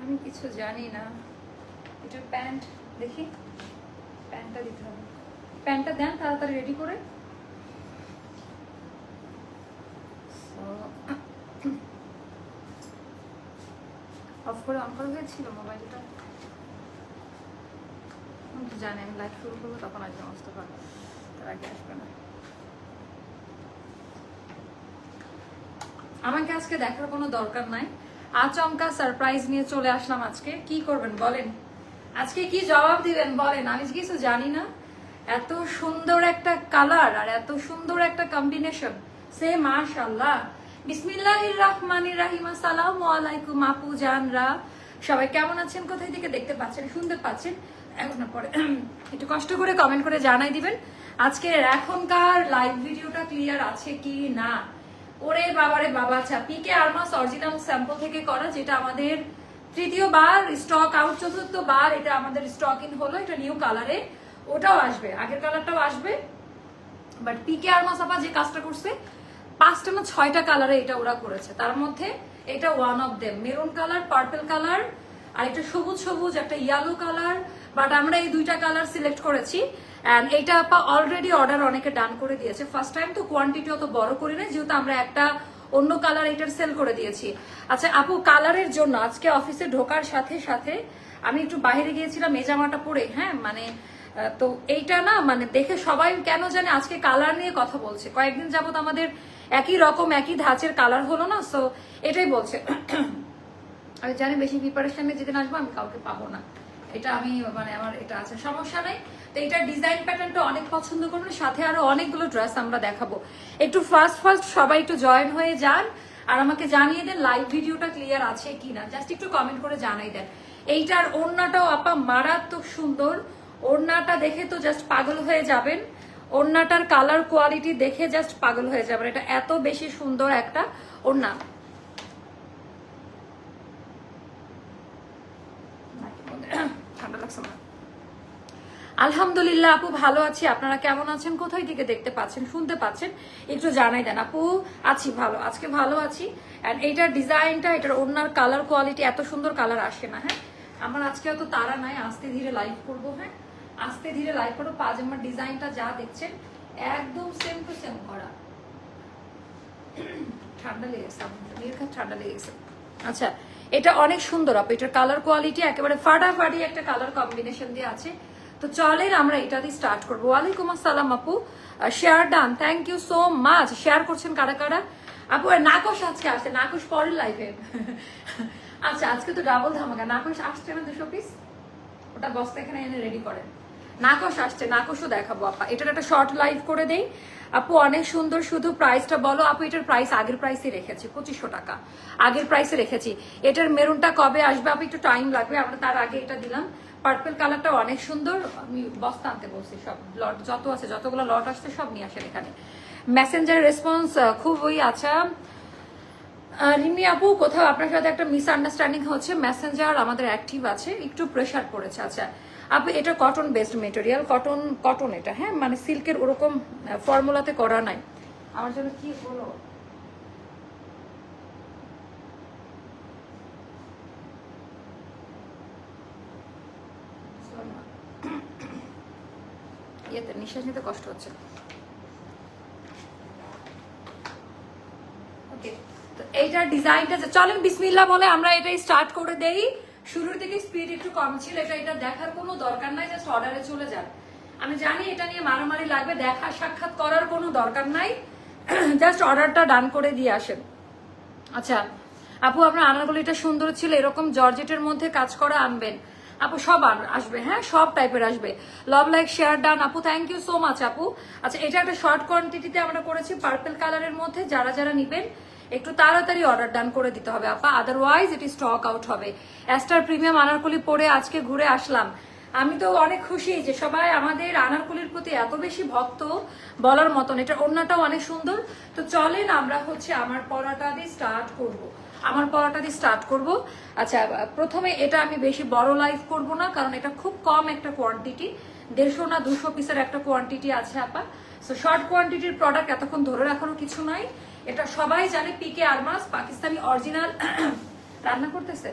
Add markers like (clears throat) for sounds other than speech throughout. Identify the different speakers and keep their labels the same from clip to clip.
Speaker 1: আমি কিছু জানি না। এটা প্যান্ট, দেখি। প্যান্টটা দিতে হবে। প্যান্টটা দেন তাড়াতাড়ি রেডি করে। অফ (coughs) করে অন করা হয়েছিল মোবাইলটা তো জানেন লাইট শুরু করব, তখন আসবে মোস্তফা তার আগে আসবে না। আমাকে আজকে দেখার কোনো দরকার নাই। আচমকা সারপ্রাইজ নিয়ে চলে আসলাম আজকে। কি করবেন বলেন? আজকে কি জবাব দিবেন বলেন? আমি কিছু জানি না। এত সুন্দর একটা কালার আর এত সুন্দর একটা কম্বিনেশন সে মাশাল্লাহ বিসমিল্লাহির রহমানির রাহিম। আসসালামু আলাইকুম, আপু, জানরা। সবাই কেমন আছেন? কোথায় থেকে দেখতে পাচ্ছেন, শুনতে পাচ্ছেন? এখন পরে (clears throat) একটু কষ্ট করে কমেন্ট করে জানাই দিবেন। আজকের এখনকার লাইভ ভিডিওটা ক্লিয়ার আছে কি না? ওরে বাবারে, বাবা আচ্ছা পিকে আরমাস অরিজিনাল স্যাম্পল থেকে করা, যেটা আমাদের তৃতীয়বার স্টক আউট চতুর্থবার এটা আমাদের স্টক ইন হলো, এটা নিউ কালারে ওটাও আসবে, আগের কালারটাও আসবে। বাট পিকে আরমাস আপা যে কাজটা করছে, পাঁচটা না ছয়টা কালারে এটা ওরা করেছে, তার মধ্যে এটা one of them maroon colour purple colour আর একটা সবুজ সবুজ, একটা ইয়েলো কালার বাট আমরা এই দুইটা কালার সিলেক্ট করেছি। অ্যান্ড এইটা আপা অলরেডি অর্ডার অনেকে ডান করে দিয়েছে। ফার্স্ট টাইম তো কোয়ান্টিটি অত বড় করি না যেহেতু আমরা একটা অন্য কালার এটার সেল করে দিয়েছি। আচ্ছা আপু কালারের জন্য আজকে অফিসে ঢোকার সাথে সাথে আমি একটু বাইরে গিয়েছিলাম, এই জামাটা পরে হ্যাঁ মানে তো এইটা না মানে দেখে সবাই কেন জানে আজকে কালার নিয়ে কথা বলছে। কয়েকদিন যাবত আমাদের একই রকম, একই ধাঁচের কালার হলো না সো এটাই বলছে। (coughs) আমি জানি বেশি প্রিপারেশনে যেদিন আসব আমি কাউকে পাবো না। এটা আমি মানে আমার এটা আছে, সমস্যা নেই। তো এটা ডিজাইন প্যাটার্নটা অনেক পছন্দ করবেন, সাথে আরও অনেকগুলো ড্রেস আমরা দেখাবো। একটু ফার্স্ট ফার্স্ট সবাই একটু জয়েন হয়ে যান, আর আমাকে জানিয়ে দেন লাইভ ভিডিওটা ক্লিয়ার আছে কিনা। জাস্ট একটু কমেন্ট করে জানাই দেন। এইটার ওড়নাটাও আপা মারাত্মক সুন্দর। ওড়নাটা দেখে তো জাস্ট পাগল হয়ে যাবেন। ওড়নাটার কালার কোয়ালিটি দেখে জাস্ট পাগল হয়ে যাবেন। এটা এত বেশি সুন্দর একটা ওড়না ঠান্ডা লাগছে না আলহামদুলিল্লাহ, আপু ভালো আছি। আপনারা কেমন আছেন? কোথায় থেকে দেখতে পাচ্ছেন, শুনতে পাচ্ছেন? একটু জানাই দেন, আপু। আছি ভালো, আজকে ভালো আছি। অ্যান্ড এইটার ডিজাইনটা, এটার ওনার কালার কোয়ালিটি এত সুন্দর কালার আসে না হ্যাঁ? আমার আজকে অত তারা নাই, আস্তে ধীরে লাইভ করব হ্যাঁ? আস্তে ধীরে লাইভ করব, পাজামার ডিজাইনটা যা দেখছেন, একদম সেম টু সেম করা। ঠান্ডা লেগেছে ঠান্ডা লেগেছে। আচ্ছা এটা অনেক সুন্দর, আপু। এটার কালার কোয়ালিটি একেবারে ফাটাফাটি একটা কালার কম্বিনেশন দিয়ে আছে। তো চলেন আমরা এটা দিয়ে স্টার্ট করব। ওয়ালাইকুম আসসালাম আপু। Share done thank you so much share করছেন কারা কারা? আপু নাকশ আজকে আসছে। নাকশ পরের লাইফে (laughs) আচ্ছা আজকে তো ডাবল ধামাকা। নাকশ আসছে না দুশো পিস ওটা বস্তা এখানে এনে রেডি করেন। নাকশ আসছে, নাকশও দেখাবো আপা। এটার একটা শর্ট লাইভ করে দেই। আপু, অনেক সুন্দর শুধু প্রাইসটা বলো। আপু, এটার প্রাইস আগের প্রাইসে রেখেছি, পঁচিশশো টাকা। আগের প্রাইসে রেখেছি। এটার মেরুনটা কবে আসবে? আপু, একটু টাইম লাগবে। আমরা তার আগে এটা দিলাম। পার্পল কালারটা অনেক সুন্দর। আমি বস্তা আনতে বলছি সব লট যত আছে যতগুলো লট আসছে সব নিয়ে আসেন এখানে। মেসেঞ্জার রেসপন্স খুবই আচ্ছা। আহ, রিমি আপু কোথাও আপনার সাথে একটা মিসআন্ডারস্ট্যান্ডিং হচ্ছে? মেসেঞ্জার আমাদের অ্যাক্টিভ আছে একটু প্রেশার পড়েছে। আচ্ছা আপু এটা cotton based material cotton cotton এটা হ্যাঁ? মানে সিল্কের ওরকম ফর্মুলাতে করা নাই। আমার জন্য কি হলো? নিঃশ্বাস নিতে কষ্ট হচ্ছে। এইটার ডিজাইনটা চলেন বিসমিল্লাহ বলে আমরা এটাই স্টার্ট করে দেই। শুরুর দিকে স্পিড একটু কম ছিল, এটা এটা দেখার কোনো দরকার নাই জাস্ট অর্ডারে চলে যান। আমি জানি এটা নিয়ে মারামারি লাগবে, দেখা সাক্ষাৎ করার কোনো দরকার নাই। জাস্ট অর্ডারটা ডান করে দিয়ে আসেন। আচ্ছা আপু, আপনার আনারগুলিটা সুন্দর ছিল, এরকম জর্জেটের মধ্যে কাজ করা আনবেন। আপু, সব আসবে হ্যাঁ? সব টাইপের আসবে। লাভ লাইক শেয়ার ডান আপু থ্যাংক ইউ সো মাচ আপু। আচ্ছা এটা একটা শর্ট কোয়ান্টিটিতে আমরা করেছি পার্পল কালারের মধ্যে। যারা যারা নিবেন, একটু তাড়াতাড়ি অর্ডার ডান করে দিতে হবে, আপা। আদারওয়াইজ এটি স্টক আউট হবে। অ্যাস্টার প্রিমিয়াম আনারকলি পরে আজকে ঘুরে আসলাম। আমি তো অনেক খুশি যে সবাই আমাদের আনারকলির প্রতি এত বেশি ভক্ত বলার মতন। এটা অন্যটাও অনেক সুন্দর। তো চলেন আমরা হচ্ছে আমার পড়াটা দিয়ে স্টার্ট করব। আমার পড়াটা দিয়ে স্টার্ট করব। আচ্ছা প্রথমে এটা আমি বেশি বড় লাইভ করব না, কারণ এটা খুব কম একটা কোয়ান্টিটি দেড়শো না দুশো পিসের একটা কোয়ান্টিটি আছে, আপা। সো শর্ট কোয়ান্টিটির প্রোডাক্ট এতক্ষণ ধরে রাখারও কিছু নাই। এটা সবাই জানে পিকে আরমাস পাকিস্তানি অরিজিনাল (coughs) রান্না করতেছে?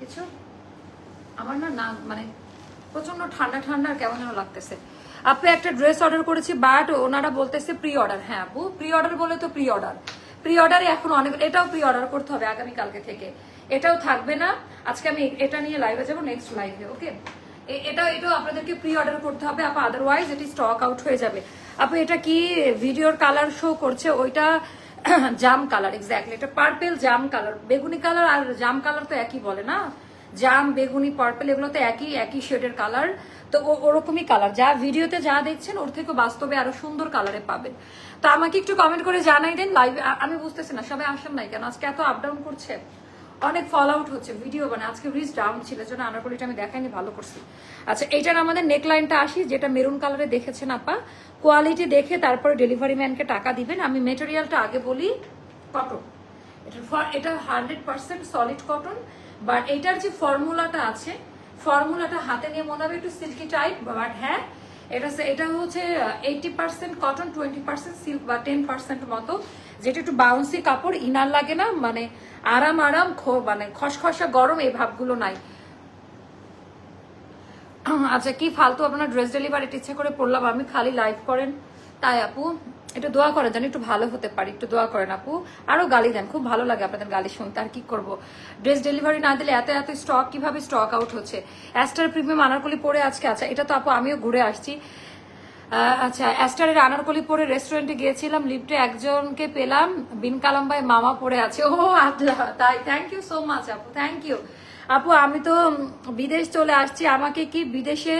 Speaker 1: কিছু? আমার না না মানে প্রচণ্ড ঠান্ডা ঠান্ডা কেমন যেন লাগতেছে। আপু, একটা ড্রেস অর্ডার করেছি বাট ওনারা বলতেছে প্রি অর্ডার হ্যাঁ আপু প্রি অর্ডার বলে তো প্রি অর্ডার প্রি অর্ডারে এখন অনেক এটাও প্রি অর্ডার করতে হবে আগামী কালকে থেকে। এটাও থাকবে না। আজকে আমি এটা নিয়ে লাইভে যাব নেক্সট লাইভে ওকে এটা এটাও আপনাদেরকে প্রি অর্ডার করতে হবে, আপু আদারওয়াইজ এটি স্টক আউট হয়ে যাবে। আপু, এটা কি ভিডিওর কালার শো করছে? ওইটা (clears throat) জাম কালার এক্স্যাক্টলি এটা পার্পেল জাম কালার বেগুনি কালার আর জাম কালার তো একই বলে না? জাম, বেগুনি পার্পেল এগুলো তো একই একই শেডের কালার তো ওরকমই কালার যা ভিডিওতে যা দেখছেন, ওর থেকে বাস্তবে আরও সুন্দর কালারে পাবেন। তো আমাকে একটু কমেন্ট করে জানাই দেন লাইভ আমি বুঝতেছি না, সবাই আসেন নাই কেন? আজকে এত আপ ডাউন করছে, অনেক ফল আউট হচ্ছে ভিডিও মানে আজকে রিচ ডাউন ছিল জন্য আনারকলিটা আমি দেখাইনি, ভালো করছি। আচ্ছা এইটার আমাদের নেকলাইনটা আসি, যেটা মেরুন কালারে দেখেছেন আপা। কোয়ালিটি দেখে তারপরে ডেলিভারি ম্যানকে টাকা দিবেন। আমি মেটেরিয়ালটা আগে বলি কটন এটা এটা hundred percent solid cotton but এটার যে ফর্মুলাটা আছে ফর্মুলাটা হাতে নিয়ে মনে হবে একটু সিল্কি টাইপ বাট হ্যাঁ এটা হচ্ছে- এটা হচ্ছে eighty percent cotton twenty percent silk বা টেন পার্সেন্ট মতো, যেটা একটু বাউন্সি কাপড়, ইনার লাগে না মানে আরাম আরাম মানে খসখসা গরম, এই ভাবগুলো নাই। আচ্ছা কি ফালতু আপনার ড্রেস ডেলিভারির ইচ্ছে করে পড়লাম আমি খালি লাইভ করেন। তাই আপু, একটু দোয়া করেন যেন একটু ভালো হতে পারি, একটু দোয়া করেন আপু। আরও গালি দেন, খুব ভালো লাগে আপনাদের গালি শুনতে, আর কি করব? ড্রেস ডেলিভারি না দিলে এত এত স্টক কীভাবে স্টক আউট হচ্ছে? অ্যাস্টার প্রিমিয়াম আনারকলি পরে আজকে আচ্ছা এটা তো আপু আমিও ঘুরে আসছি। আচ্ছা অ্যাস্টারের আনারকলি পরে রেস্টুরেন্টে গিয়েছিলাম লিফটে একজনকে পেলাম বিন কালাম্বাই মামা পরে আছে। ও আল্লাহ, তাই থ্যাংক ইউ সো মাচ আপু থ্যাংক ইউ আপু, আমি তো বিদেশ চলে আসছি, আমাকে কি বিদেশে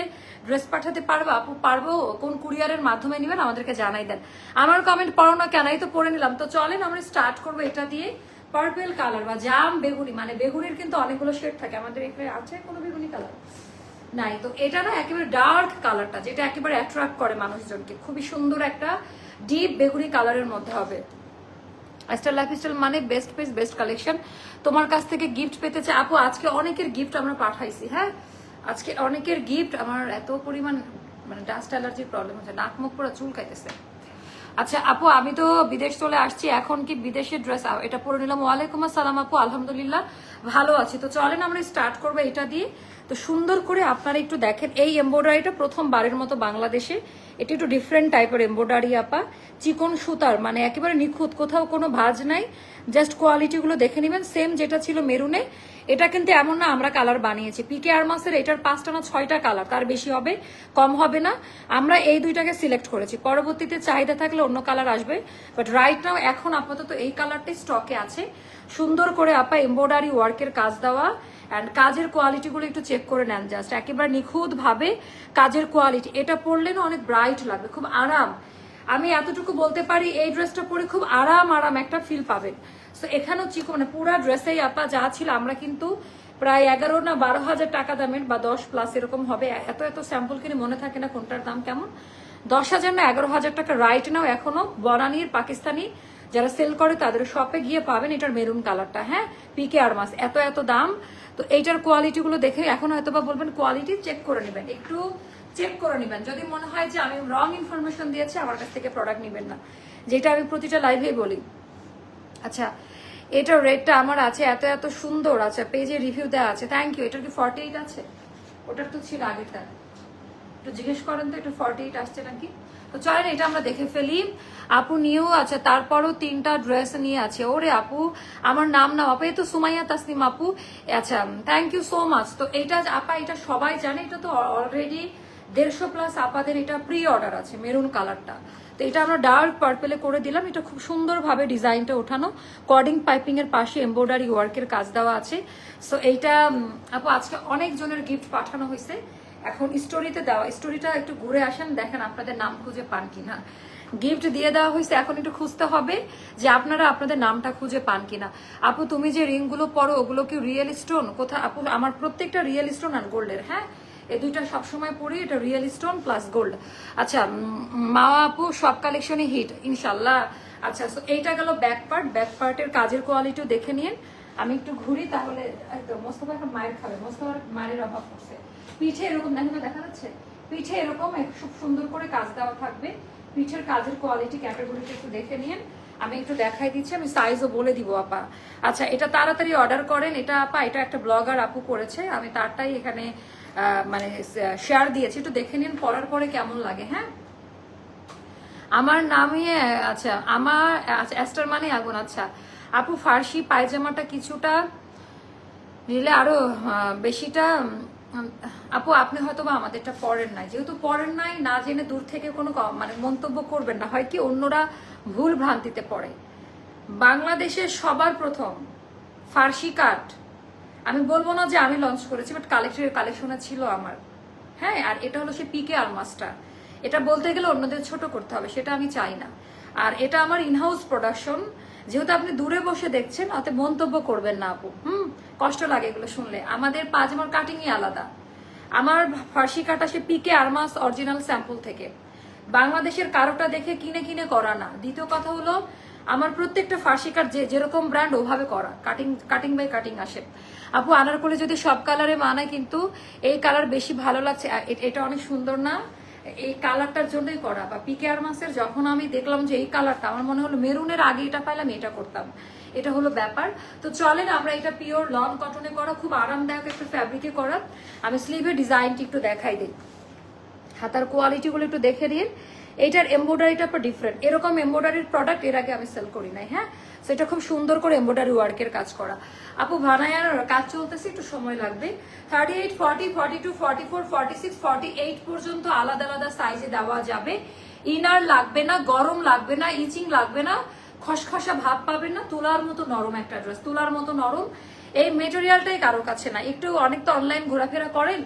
Speaker 1: ড্রেস পাঠাতে পারব? আপু, পারব। কোন কুরিয়ারের মাধ্যমে নেবেন আমাদেরকে জানাই দেন। আমার কমেন্ট পড়ো না কেনাই তো পড়ে নিলাম। তো চলেন, আমরা স্টার্ট করব এটা দিয়ে। পার্পেল কালার বা জাম বেগুনি মানে বেগুনির কিন্তু অনেকগুলো শেড থাকে। আমাদের এখানে আছে কোনো বেগুনি কালার নাই। তো এটা না একেবারে ডার্ক কালারটা যেটা একেবারে অ্যাট্রাক্ট করে মানুষজনকে। খুবই সুন্দর একটা ডিপ বেগুনি কালারের মধ্যে হবে। স্টাইল লাইফ স্টাইল মানে বেস্ট পেস বেস্ট কালেকশন তোমার কাছ থেকে গিফট পেতে চাই। আপু, আজকে অনেকের গিফট আমরা পাঠাইছি হ্যাঁ? আজকে অনেকের গিফট আমার এত পরিমাণ মানে ডাস্ট অ্যালার্জির প্রবলেম হচ্ছে, নাক মুখ পুরো চুল খাইতেছে আচ্ছা আপু, আমি তো বিদেশ চলে আসছি, এখন কি বিদেশের ড্রেস এটা পরে নিলাম। ওয়ালাইকুম আসসালাম, আপু, আলহামদুলিল্লাহ, ভালো আছি। তো চলেন, আমরা স্টার্ট করব এটা দিয়ে। তো সুন্দর করে আপনারা একটু দেখেন, এই এমব্রয়ডারিটা প্রথমবারের মতো বাংলাদেশে। এটি একটু ডিফারেন্ট টাইপের এমব্রয়ডারি আপা। চিকন সুতার মানে একেবারে নিখুঁত, কোথাও কোনো ভাজ নাই। জাস্ট কোয়ালিটিগুলো দেখে নেবেন সেম যেটা ছিল মেরুনে এটা কিন্তু এমন না, আমরা কালার বানিয়েছি। পিকে আরমাসের এটার পাঁচটা না ছয়টা কালার তার বেশি হবে, কম হবে না। আমরা এই দুইটাকে সিলেক্ট করেছি। পরবর্তীতে চাহিদা থাকলে অন্য কালার আসবে। বাট রাইট নাও এখন আপাতত এই কালারটাই স্টকে আছে। সুন্দর করে আপা এমব্রয়ডারি ওয়ার্কের কাজ দেওয়া। অ্যান্ড কাজের কোয়ালিটিগুলো একটু চেক করে নেন জাস্ট একেবারে নিখুঁতভাবে কাজের কোয়ালিটি এটা পরলে না অনেক ব্রাইট লাগবে, খুব আরাম। আমি এতটুকু বলতে পারি, এই ড্রেসটা পরে খুব আরাম আরাম একটা ফিল পাবেন। সো এখানেও চিকো মানে পুরো ড্রেসেই আপা যা ছিল, আমরা কিন্তু প্রায় এগারো না বারো হাজার টাকা দামের বা দশ প্লাস এরকম হবে। এত এত স্যাম্পল কিনে মনে থাকে না কোনটার দাম কেমন। দশ হাজার না এগারো হাজার টাকা রাইট নাও এখনও বনানির পাকিস্তানি যারা সেল করে তাদের শপে গিয়ে পাবেন এটার মেরুন কালারটা হ্যাঁ? পিকে আর মাস এত এত দাম। তো এইটার কোয়ালিটি গুলো দেখে এখন হয়তো বা বলবেন কোয়ালিটি চেক করে নেবেন, একটু চেক করে নেবেন। যদি মনে হয় যে আমি রং ইনফরমেশন দিয়েছি, আমার কাছ থেকে প্রোডাক্ট নেবেন না। যেটা আমি প্রতিটা লাইভেই বলি। আচ্ছা এটার রেটটা আমার আছে, এত এত সুন্দর আচ্ছা পেজে রিভিউ দেওয়া আছে। থ্যাংক ইউ এটার কি ফর্টি এইট আছে? ওটার তো ছিল আগেরটা। একটু জিজ্ঞেস করেন তো, একটু ফর্টি এইট আসছে নাকি? তো চলেন, এটা আমরা দেখে ফেলি। আপু নিয়েও আছে, তারপরও তিনটা ড্রেস নিয়ে আছে। ওরে আপু, আমার নাম নাম আপু এই তো সুমাইয়া তাসনিম আপু। আচ্ছা থ্যাংক ইউ সো মাচ তো এটা, আপা, এটা সবাই জানে, এটা তো অলরেডি দেড়শো প্লাস আপাদের এটা প্রি অর্ডার আছে মেরুন কালারটা তো এটা আমরা ডার্ক পার্পেলে করে দিলাম, এটা খুব সুন্দরভাবে ডিজাইনটা ওঠানো। কর্ডিং পাইপিং এর পাশে এমব্রয়ডারি ওয়ার্কের কাজ দেওয়া আছে। সো এইটা আপু, আজকে অনেকজনের গিফট পাঠানো হয়েছে। এখন স্টোরিতে দেওয়া স্টোরিটা একটু ঘুরে আসেন, দেখেন আপনাদের নাম খুঁজে পান কিনা। গিফট দিয়ে দেওয়া হয়েছে, এখন একটু খুঁজতে হবে যে আপনারা আপনাদের নামটা খুঁজে পান কিনা। আপু, তুমি যে রিংগুলো পরো, ওগুলো কি রিয়েল স্টোন কোথা আপু, আমার প্রত্যেকটা রিয়েল স্টোন আর গোল্ডের হ্যাঁ? এই দুইটা সবসময় পরি, এটা রিয়েল স্টোন প্লাস গোল্ড আচ্ছা মা আপু, সব কালেকশনই হিট ইনশাল্লাহ আচ্ছা so এইটা গেল ব্যাক পার্ট ব্যাক পার্টের কাজের কোয়ালিটিও দেখে নিন। আমি একটু ঘুরি, তাহলে একদম মোস্তফা এখন মায়ের খাবে, মোস্তফার মায়ের অভাব পড়ছে। পিঠে এরকম, দেখেন দেখা যাচ্ছে? পিঠে এরকম খুব সুন্দর করে কাজ দেওয়া থাকবে। পিঠের কাজের কোয়ালিটি ক্যাটাগরিটা একটু দেখে নিন। আমি একটু দেখাই দিচ্ছি, আমি সাইজও বলে দিব, আপা। আচ্ছা এটা তাড়াতাড়ি অর্ডার করেন। এটা, আপা, এটা একটা ব্লগার আপু করেছে। আমি তারটাই এখানে মানে শেয়ার দিয়েছি। একটু দেখে নিন, পরার পরে কেমন লাগে হ্যাঁ? আমার নামই আচ্ছা আমার আচ্ছা অ্যাস্টার মানে আগুন আচ্ছা। আপু, ফার্সি পায়জামাটা কিছুটা নিলে আরও বেশিটা আপু, আপনি হয়তো বা আমাদেরটা পড়েন নাই। যেহেতু পড়েন নাই, না জেনে দূর থেকে কোনো মানে মন্তব্য করবেন না। হয় কি, অন্যরা ভুল ভ্রান্তিতে পড়ে। বাংলাদেশের সবার প্রথম ফার্সি কাট আমি বলব না যে আমি লঞ্চ করেছি বাট কালেকশনের কালেকশনে ছিল আমার। হ্যাঁ আর এটা হলো সে পিকে আলমাসটা এটা বলতে গেলে অন্যদের ছোট করতে হবে, সেটা আমি চাই না। আর এটা আমার ইনহাউস প্রোডাকশন যেহেতু আপনি দূরে বসে দেখছেন অত মন্তব্য করবেন না আপু। হুম? কষ্ট লাগে এগুলো শুনলে। আমাদের পাজামার কাটিংই আলাদা। আমার ফার্সি কাটা সে পিকে আরমাস অরিজিনাল স্যাম্পল থেকে। বাংলাদেশের কারোটা দেখে কিনে কিনে করা না। দ্বিতীয় কথা হলো, আমার প্রত্যেকটা ফার্সি কাট যে যেরকম ব্র্যান্ড ওভাবে করা। কাটিং কাটিং বাই কাটিং আসে। আপু আনার করে যদি সব কালারে মানায়, কিন্তু এই কালার বেশি ভালো লাগছে। এটা অনেক সুন্দর না? এই কালারটার জন্যই করা বা পিকে আর মাসের যখন আমি দেখলাম যে এই কালারটা, আমার মনে হলো মেরুনের আগে এটা পাইলাম, এটা করতাম। এটা হলো ব্যাপার। তো চলেন আমরা এটা পিওর লন কটনে করা, খুব আরামদায়ক একটা ফ্যাব্রিকে করা। আমি স্লিভের ডিজাইনটি একটু দেখাই দিই। হাতার কোয়ালিটিগুলো একটু দেখে দিন এইটার এমব্রয়ডারিটা ডিফারেন্ট এরকম এমব্রয়ডারির প্রোডাক্টের আগে আমি সেল করি নাই হ্যাঁ? সেটা খুব সুন্দর করে এমব্রয়ডারি ওয়ার্কের কাজ করা। আপু ভানায়ার কাজ চলতেছে, একটু সময় লাগবে। Thirty eight forty forty two forty four forty six forty eight পর্যন্ত আলাদা আলাদা সাইজে দেওয়া যাবে। ইনার লাগবে না, গরম লাগবে না ইচিং লাগবে না, খসখসা ভাব পাবেন না, তুলার মতো নরম একটা ড্রেস তুলার মতো নরম। এই মেটেরিয়ালটাই কারোর কাছে না। একটু অনেক তো অনলাইন ঘোরাফেরা করেন,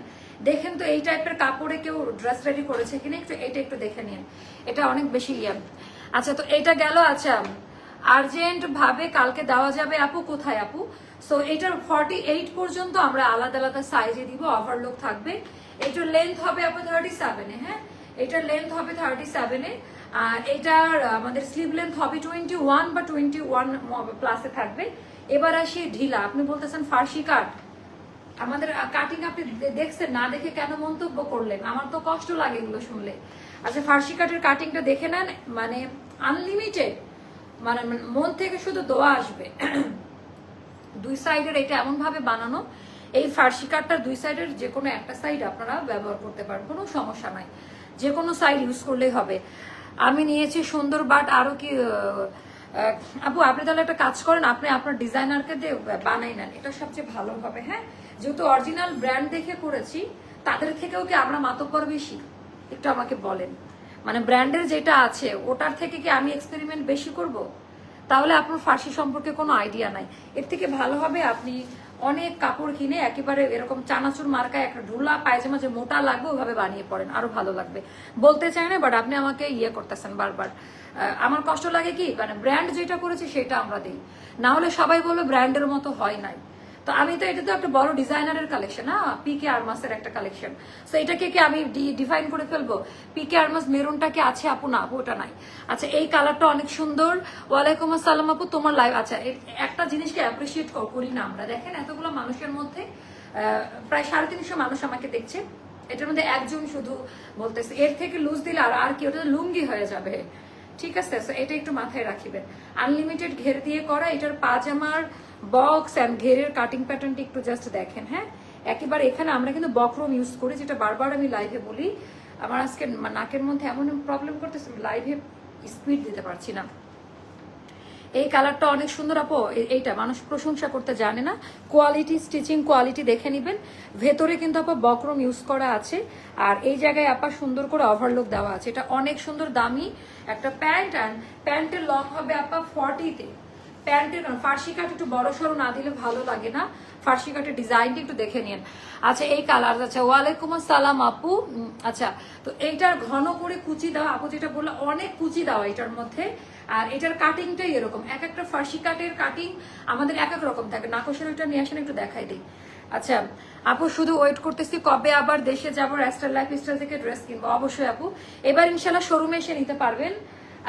Speaker 1: দেখেন তো এই টাইপের কাপড়ে কেউ ড্রেস রেডি করেছে কিনা, একটু এটা একটু দেখে নিন। এটা অনেক বেশি ইয়ে আচ্ছা তো এটা গেল আচ্ছা আর্জেন্ট ভাবে কালকে দেওয়া যাবে আপু, কোথায় আপু? সো এটার ফর্টি এইট পর্যন্ত আমরা আলাদা আলাদা সাইজে দিব ওভারলোক থাকবে। এটার লেন্থ হবে আপু থার্টি সেভেনে হ্যাঁ? এটার লেন্থ হবে থার্টি সেভেনে আর এটার আমাদের স্লিভ লেন্থ হবে টোয়েন্টি ওয়ান বা টোয়েন্টি ওয়ান প্লাসে থাকবে। এবার আসি ঢিলা, আপনি বলতেছেন ফার্সি কাট আমাদের কাটিং আপনি দেখছেন না দেখে কেন মন্তব্য করলেন? আমার তো কষ্ট লাগে এগুলো শুনলে। আচ্ছা ফার্সি কাটের কাটিংটা দেখে নেন মানে আনলিমিটেড মানে মন থেকে শুধু দোয়া আসবে। দুই সাইডের এটা এমন ভাবে বানানো, এই ফার্সি কাটটার দুই সাইডের যে কোনো একটা সাইড আপনারা ব্যবহার করতে পারেন, কোনো সমস্যা নাই। যে কোনো সাইড ইউজ করলেই হবে। আমি নিয়েছি সুন্দর বাট আরও কি আপু আপনি তাহলে একটা কাজ করেন, আপনি আপনার ডিজাইনারকে দিয়ে বানাই নেন, এটা সবচেয়ে ভালো হবে হ্যাঁ? যেহেতু অরিজিনাল ব্র্যান্ড দেখে করেছি, তাদের থেকেও কি আমরা মাতব্বর বেশি? একটু আমাকে বলেন। মানে ব্র্যান্ডের যেটা আছে, ওটার থেকে কি আমি এক্সপেরিমেন্ট বেশি করব? তাহলে আপনার ফার্সি সম্পর্কে কোনো আইডিয়া নাই। এর থেকে ভালো হবে আপনি অনেক কাপড় কিনে একেবারে এরকম চানাচুর মার্কায় একটা ঢোলা, পায়জামা যে মোটা লাগবে ওভাবে বানিয়ে পড়েন আরও ভালো লাগবে। বলতে চাই না বাট আপনি আমাকে ইয়ে করতেছেন বারবার। আমার কষ্ট লাগে কি? মানে ব্র্যান্ড যেটা করেছে, সেটা আমরা দিই। না হলে সবাই বলবে ব্র্যান্ডের মতো হয় নাই। তো আমি তো এটা তো একটা বড় ডিজাইনারের কালেকশন না? হ্যাঁ পিকে আরমাসের একটা কালেকশন তো এটাকে কি আমি ডিফাইন করে ফেলব? পি কে আরমাস মেরুনটা কি আছে আপু? না, আপু, ওটা নাই। আচ্ছা এই কালারটা অনেক সুন্দর। ওয়ালাইকুম আসসালাম আপু, তোমার লাইভ আচ্ছা একটা জিনিসকে অ্যাপ্রিসিয়েট করি না আমরা। দেখেন, এতগুলো মানুষের মধ্যে প্রায় সাড়ে তিনশো মানুষ আমাকে দেখছে। এটার মধ্যে একজন শুধু বলতেছে, এর থেকে লুজ দিলে আর আর কি, ওটা লুঙ্গি হয়ে যাবে। ঠিক আছে? এটা একটু মাথায় রাখিবেন। আনলিমিটেড ঘের দিয়ে করা, এটার পাজামার বক্স অ্যান্ড ঘেরের কাটিং প্যাটার্নটি একটু জাস্ট দেখেন হ্যাঁ? একেবারে এখানে আমরা কিন্তু বক্রম ইউজ করি, যেটা বারবার আমি লাইভে বলি। আমার আজকে নাকের মধ্যে এমন প্রবলেম করতেছে লাইভে স্পিড দিতে পারছি না। এই কালারটা অনেক সুন্দর আপু এইটা মানুষ প্রশংসা করতে জানে না। কোয়ালিটি স্টিচিং কোয়ালিটি দেখে নিবেন। ভেতরে কিন্তু আপা বক্রম ইউজ করা আছে। আর এই জায়গায় আপা সুন্দর করে ওভারলোক দেওয়া আছে। এটা অনেক সুন্দর দামি একটা প্যান্ট অ্যান্ড প্যান্টের লং হবে আপা ফর্টিতে প্যান্টের ফার্সি কাট একটু বড় সড়ো না দিলে ভালো লাগে না। ফার্সি কাটের ডিজাইনটা একটু দেখে নিন আচ্ছা এই কালার আচ্ছা ওয়ালাইকুম আসসালাম আপু। আচ্ছা তো এইটার ঘন করে কুচি দেওয়া আপু যেটা বলল, অনেক কুচি দেওয়া এটার মধ্যে। আর এটার কাটিংটাই এরকম। এক একটা ফার্সি কাটের কাটিং আমাদের এক এক রকম। থাকে নাকশের ওইটা নিয়ে আসেন, একটু দেখাই দিই। আচ্ছা আপু, শুধু ওয়েট করতেছি, কবে আবার দেশে যাব রেস্টার লাইফ স্টাইল থেকে ড্রেস কিনবো? অবশ্যই আপু। এবার ইনশাল্লাহ শোরুমে এসে নিতে পারবেন।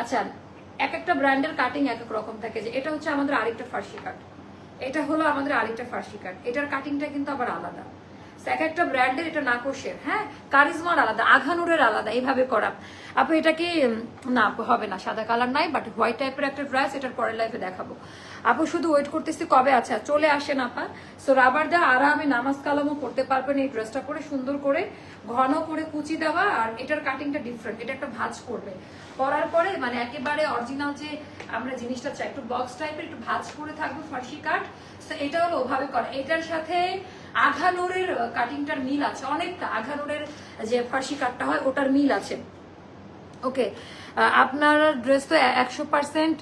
Speaker 1: আচ্ছা এক একটা ব্র্যান্ডের কাটিং এক এক রকম থাকে যে এটা হচ্ছে আমাদের আরেকটা ফার্সি কাট এটা হলো আমাদের আরেকটা ফার্সি কাট এটার কাটিংটা কিন্তু আবার আলাদা। এক একটা ব্র্যান্ডের এটা নাকশের হ্যাঁ? কারিজমার আলাদা, আঘানুরের আলাদা, এইভাবে করা। আপু, এটা কি না, হবে না, সাদা কালার নাই বাট হোয়াইট টাইপের একটা ড্রেস এটার পরের লাইফে দেখাবো। আপু শুধু ওয়েট করতেছি কবে আছে? চলে আসেন আপা। সো রাবার দেওয়া আরামে নামাজ কালামও করতে পারবেন, এই ড্রেসটা পরে সুন্দর করে, ঘন করে কুচি দেওয়া, আর এটার কাটিংটা ডিফারেন্ট এটা একটা ভাঁজ করবে। পরার পরে মানে একেবারে অরিজিনাল যে আমরা জিনিসটা চাই, একটু বক্স টাইপের একটু ভাঁজ করে থাকবে ফার্সি কাট তো এটা হলো ওভাবে করা। এটার সাথে আঘানুরের কাটিংটার মিল আছে। অনেকটা আঘানুরের যে ফার্সি কাটটা হয়, ওটার মিল আছে। ওকে আপনার ড্রেস তো একশো পার্সেন্ট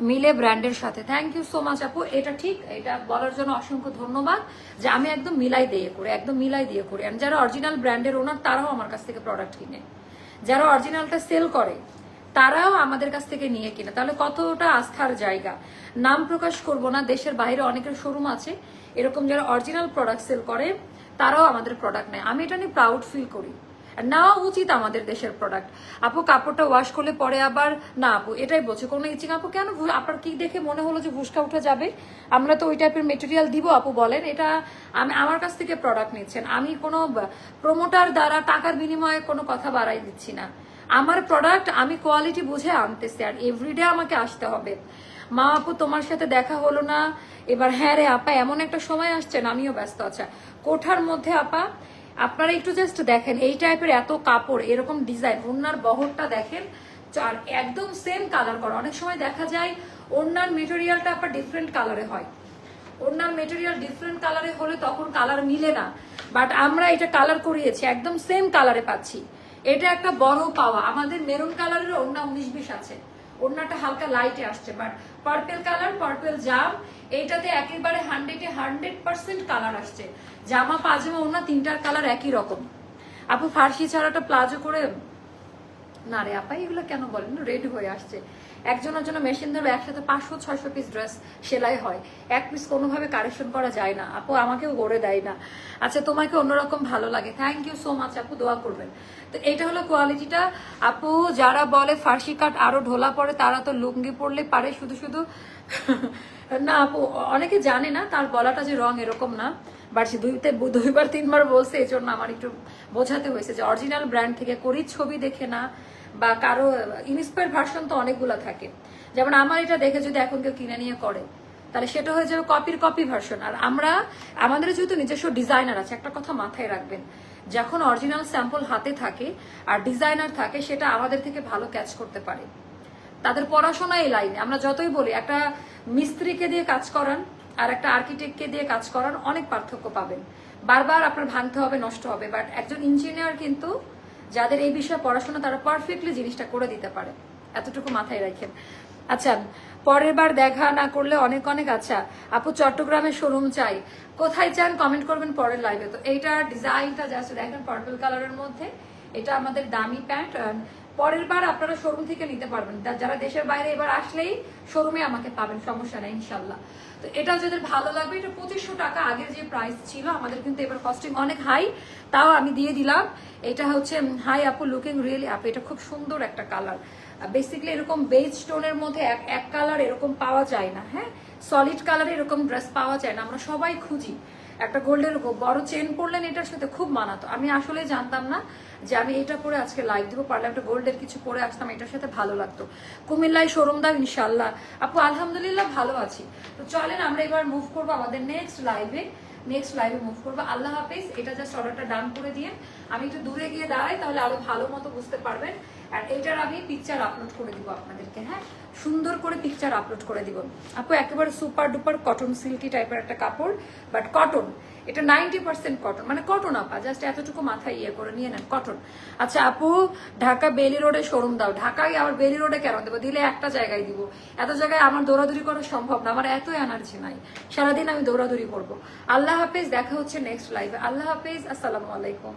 Speaker 1: মিলে ব্র্যান্ডের সাথে। থ্যাংক ইউ সো মাচ আপু। এটা ঠিক, এটা বলার জন্য অসংখ্য ধন্যবাদ যে আমি একদম মিলাই দিয়ে করে, একদম মিলাই দিয়ে করি। আর যারা অরিজিনাল ব্র্যান্ডের ওনার তারাও আমার কাছ থেকে প্রোডাক্ট কিনে। যারা অরিজিনালটা সেল করে, তারাও আমাদের কাছ থেকে নিয়ে কিনে। তাহলে কতটা আস্থার জায়গা? নাম প্রকাশ করব না, দেশের বাইরে অনেকের শোরুম আছে। এরকম যারা অরিজিনাল প্রোডাক্ট সেল করে, তারাও আমাদের প্রোডাক্ট নেয়। আমি এটা নিয়ে প্রাউড ফিল করি। নেওয়া উচিত আমাদের দেশের প্রোডাক্ট আপু, কাপড়টা ওয়াশ করলে পরে আবার, না আপু, এটাই বলছে। কোনো ইচিং আপু, কেন আপনার কি দেখে মনে হলো যে ভুসকা উঠে যাবে? আমরা তো ওই টাইপের মেটেরিয়াল দিব, আপু বলেন। এটা আমি, আমার কাছ থেকে প্রোডাক্ট নিচ্ছেন। আমি কোনো প্রমোটার দ্বারা টাকার বিনিময়ে কোনো কথা বাড়াই দিচ্ছি না। আমার প্রোডাক্ট আমি কোয়ালিটি বুঝে আনতেছি, আর এভরিডে আমাকে আসতে হবে। মা আপু, তোমার সাথে দেখা হলো না। এবার হ্যাঁ রে আপা, এমন একটা সময় আসছেন আমিও ব্যস্ত আছি। কোঠার মধ্যে আপা আপনারা একটু জাস্ট দেখেন, এই টাইপের এত কাপড়, এরকম ডিজাইন ওনার বহরটা দেখেন আর একদম সেম কালার করা। অনেক সময় দেখা যায় ওনার মেটেরিয়ালটা আপনার ডিফারেন্ট কালারে হয়। ওনার মেটেরিয়াল ডিফারেন্ট কালারে হলে তখন কালার মিলে না। বাট আমরা এটা কালার করিয়েছি, একদম সেম কালারে পাচ্ছি। এটা একটা বড় পাওয়া। আমাদের মেরুন কালারের অন্য উনিশ বিশ আছে। ওড়নাটা হালকা লাইটে আসছে বাট পার্পেল কালার পার্পেল জাম এইটাতে একেবারে হান্ড্রেডে হান্ড্রেড পার্সেন্ট কালার আসছে। জামা, পাজামা ওনা তিনটার কালার একই রকম। আপু, ফার্সি ছাড়াটা প্লাজো করে না রে আপা এগুলো কেন বলেন? রেডি হয়ে আসছে। একজনের জন্য মেশিন ধরো একসাথে পাঁচশো, ছয়শো পিস ড্রেস সেলাই হয়। এক পিস কোনোভাবে কারেকশন করা যায় না। আপু, আমাকেও গড়ে দেয় না। আচ্ছা তোমাকে অন্যরকম ভালো লাগে। থ্যাংক ইউ সো মাচ আপু, দোয়া করবেন। তো এটা হলো কোয়ালিটিটা আপু, যারা বলে ফার্সি কাট আরও ঢোলা পড়ে তারা তো লুঙ্গি পরলে পারে শুধু শুধু। না, আপু, অনেকে জানে না, তার গলাটা যে রং এরকম না। বাট দুইতে, দুইবার, তিনবার বলছে এই জন্য আমার একটু বোঝাতে হয়েছে যে অরিজিনাল ব্র্যান্ড থেকে করি ছবি দেখে না। বা কারও ইনস্পায়ার ভার্সন তো অনেকগুলো থাকে। যেমন আমার এটা দেখে যদি এখন কেউ কিনে নিয়ে করে, তাহলে সেটা হয়ে যাবে কপির কপি ভার্সন আর আমরা, আমাদের যেহেতু নিজস্ব ডিজাইনার আছে, একটা কথা মাথায় রাখবেন, যখন অরিজিনাল স্যাম্পল হাতে থাকে আর ডিজাইনার থাকে, সেটা আমাদের থেকে ভালো ক্যাচ করতে পারে। তাদের পড়াশোনা এই লাইনে আমরা যতই বলি, একটা মিস্ত্রিকে দিয়ে কাজ করান আর একটা আর্কিটেক্টকে দিয়ে কাজ করান, অনেক পার্থক্য পাবেন। বারবার আপনার ভাঙতে হবে, নষ্ট হবে বাট একজন ইঞ্জিনিয়ার কিন্তু যাদের এই বিষয়ে পড়াশোনা তারা পারফেক্টলি জিনিসটা করে দিতে পারে। এতটুকু মাথায় রাখেন। আচ্ছা পরের বার দেখা না করলে অনেক অনেক আচ্ছা। আপু চট্টগ্রামের শোরুম চাই। কোথায় চান কমেন্ট করবেন পরের লাইভে তো এইটার ডিজাইনটা জাস্ট দেখেন পার্পল কালারের মধ্যে। এটা আমাদের দামি প্যান্ট পরের বার আপনারা শোরুম থেকে নিতে পারবেন। যারা দেশের বাইরে এবার আসলেই শোরুমে আমাকে পাবেন, সমস্যা নেই ইনশাল্লাহ তো এটা যাদের ভালো লাগবে, এটা পঁচিশশো টাকা আগের যে প্রাইস ছিল, আমাদের কিন্তু এবার কস্টিং অনেক হাই তাও আমি দিয়ে দিলাম। এটা হচ্ছে হাই আপু লুকিং রিয়েলি আপু এটা খুব সুন্দর একটা কালার বেসিক্যালি এরকম বেজ স্টোনের মধ্যে এক এক কালার এরকম পাওয়া যায় না হ্যাঁ? সলিড কালারে এরকম ড্রেস পাওয়া যায় না, আমরা সবাই খুঁজি। একটা গোল্ডের বড় চেন পরলেন, এটার সাথে খুব মানাতো। আমি আসলে জানতাম না যে আমি এটা পরে আজকে লাইভ দিব, পারলে একটা গোল্ডের কিছু পরে আসতাম, এটার সাথে ভালো লাগতো। কুমিল্লায় শোরুম দাও ইনশাল্লাহ আপু, আলহামদুলিল্লাহ ভালো আছি। তো চলেন, আমরা এবার মুভ করব আমাদের নেক্সট লাইভে নেক্সট লাইভে মুভ করব। আল্লাহ হাফিজ, এটা জাস্ট অর্ডারটা ডান করে দিয়ে আমি একটু দূরে গিয়ে দাঁড়াই, তাহলে আরও ভালো মতো বুঝতে পারবেন। আর এটার আমি পিকচার আপলোড করে দিব আপনাদেরকে হ্যাঁ? সুন্দর করে পিকচার আপলোড করে দিব। আপু, একেবারে সুপার ডুপার কটন সিল্কি টাইপের একটা কাপড় বাট কটন এটা নাইনটি পার্সেন্ট কটন মানে কটন আপা জাস্ট এতটুকু মাথায় ইয়ে করে নিয়ে নেন কটন আচ্ছা আপু, ঢাকা বেলি রোডে শোরুম দাও। ঢাকায় আবার বেলি রোডে কেন দেবো? দিলে একটা জায়গায় দিব। এত জায়গায় আমার দৌড়াদৌড়ি করা সম্ভব না, আমার এত এনার্জি নাই। সারাদিন আমি দৌড়াদৌড়ি করব। আল্লাহ হাফেজ, দেখা হচ্ছে নেক্সট লাইভে আল্লাহ হাফেজ, আসসালামু আলাইকুম।